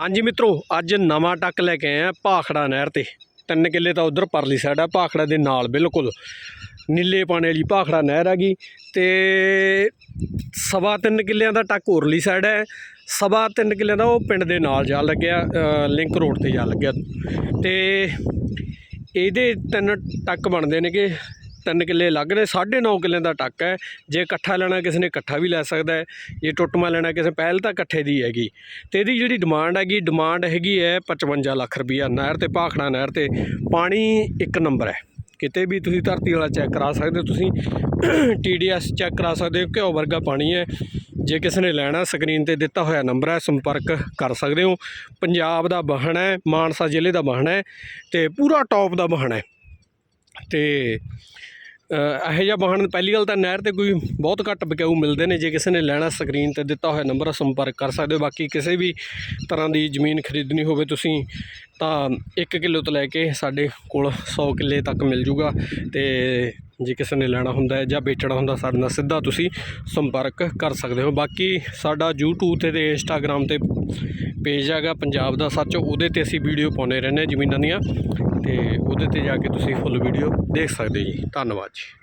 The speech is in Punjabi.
ਹਾਂਜੀ ਮਿੱਤਰੋ, ਅੱਜ ਨਵਾਂ ਟੱਕ ਲੈ ਕੇ ਆਏ ਆ ਭਾਖੜਾ ਨਹਿਰ ਤੇ। ਤਿੰਨ ਕਿੱਲੇ ਤਾਂ ਉਧਰ ਪਰਲੀ ਸਾਈਡ ਆ, ਭਾਖੜਾ ਦੇ ਨਾਲ ਬਿਲਕੁਲ। ਨੀਲੇ ਪਾਣੇ ਵਾਲੀ ਭਾਖੜਾ ਨਹਿਰ ਹੈਗੀ ਤੇ ਸਵਾ ਤਿੰਨ ਕਿੱਲਿਆਂ ਦਾ ਟੱਕ ਉਰਲੀ ਸਾਈਡ ਹੈ ਸਵਾ ਤਿੰਨ ਕਿੱਲਿਆਂ ਦਾ ਉਹ ਪਿੰਡ ਦੇ ਨਾਲ ਜਾ ਲੱਗਿਆ ਲਿੰਕ ਰੋਡ ਤੇ ਜਾ ਲੱਗਿਆ। ਤੇ ਇਹਦੇ ਤਿੰਨ ਟੱਕ ਬਣਦੇ ਨੇ ਕਿ ਤਿੰਨ ਕਿੱਲੇ ਲੱਗ ਨੇ 9.5 ਕਿੱਲੇ ਦਾ ਟੱਕ ਹੈ। ਜੇ ਇਕੱਠਾ ਲੈਣਾ, ਕਿਸੇ ਨੇ ਇਕੱਠਾ ਵੀ ਲੈ ਸਕਦਾ ਹੈ। ਜੇ ਟੁੱਟਮਾ ਲੈਣਾ, ਕਿਸੇ ਪਹਿਲ ਤਾਂ ਇਕੱਠੇ ਦੀ ਹੈਗੀ। ਤੇ ਇਹਦੀ ਜਿਹੜੀ ਡਿਮਾਂਡ ਹੈਗੀ ਡਿਮਾਂਡ ਹੈਗੀ ਹੈ 55 ਲੱਖ ਰੁਪਈਆ। ਨਹਿਰ ਤੇ, ਭਾਖੜਾ ਨਹਿਰ ਤੇ ਪਾਣੀ ਇੱਕ ਨੰਬਰ ਹੈ। ਕਿਤੇ ਵੀ ਤੁਸੀਂ ਧਰਤੀ ਵਾਲਾ ਚੈੱਕ ਕਰਾ ਸਕਦੇ ਹੋ, ਤੁਸੀਂ ਟੀਡੀਐਸ ਚੈੱਕ ਕਰਾ ਸਕਦੇ ਹੋ, ਘਿਓ ਵਰਗਾ ਪਾਣੀ ਹੈ। ਜੇ ਕਿਸੇ ਨੇ ਲੈਣਾ, ਸਕਰੀਨ ਤੇ ਦਿੱਤਾ ਹੋਇਆ ਨੰਬਰ ਹੈ, ਸੰਪਰਕ ਕਰ ਸਕਦੇ ਹੋ। ਪੰਜਾਬ ਦਾ ਵਾਹਣ ਹੈ, ਮਾਨਸਾ ਜ਼ਿਲ੍ਹੇ ਦਾ ਵਾਹਣ ਹੈ ਤੇ ਪੂਰਾ ਟੌਪ ਦਾ ਵਾਹਣ ਹੈ। ਤੇ ਇਹੋ ਜਿਹਾ ਵਾਹਨ ਪਹਿਲੀ ਗੱਲ ਤਾਂ ਨਹਿਰ ਤੇ ਕੋਈ ਬਹੁਤ ਘੱਟ ਵਿਕਾਊ ਮਿਲਦੇ ਨੇ, ਜੇ ਕਿਸੇ ਨੇ ਲੈਣਾ ਸਕਰੀਨ ਤੇ ਦਿੱਤਾ ਹੋਇਆ ਨੰਬਰ ਸੰਪਰਕ ਕਰ ਸਕਦੇ ਹੋ। ਬਾਕੀ ਕਿਸੇ ਵੀ ਤਰ੍ਹਾਂ ਦੀ ਜ਼ਮੀਨ ਖਰੀਦਣੀ ਹੋਵੇ ਤੁਸੀਂ, ਤਾਂ 1 ਕਿੱਲੋ ਤੋਂ ਲੈ ਕੇ ਸਾਡੇ ਕੋਲ 100 ਕਿੱਲੇ ਤੱਕ ਮਿਲ ਜੂਗਾ ਤੇ ਜੇ ਕਿਸੇ ਨੇ ਲੈਣਾ ਹੁੰਦਾ ਹੈ ਜਾਂ ਵੇਚਣਾ ਹੁੰਦਾ, ਸਾਡੇ ਨਾਲ ਸਿੱਧਾ ਤੁਸੀਂ ਸੰਪਰਕ ਕਰ ਸਕਦੇ ਹੋ। ਬਾਕੀ ਸਾਡਾ YouTube ਤੇ ਤੇ Instagram ਤੇ ਪੇਜ ਹੈਗਾ ਪੰਜਾਬ ਦਾ ਸੱਚ, ਉਹਦੇ ਤੇ ਅਸੀਂ ਵੀਡੀਓ ਪਾਉਂਦੇ ਰਹਿੰਦੇ ਹਾਂ ਜ਼ਮੀਨਾਂ ਦੀਆਂ ਤੇ ਉਹਦੇ ਤੇ ਜਾ ਕੇ ਤੁਸੀਂ ਫੁੱਲ ਵੀਡੀਓ ਦੇਖ ਸਕਦੇ ਜੀ। ਧੰਨਵਾਦ ਜੀ।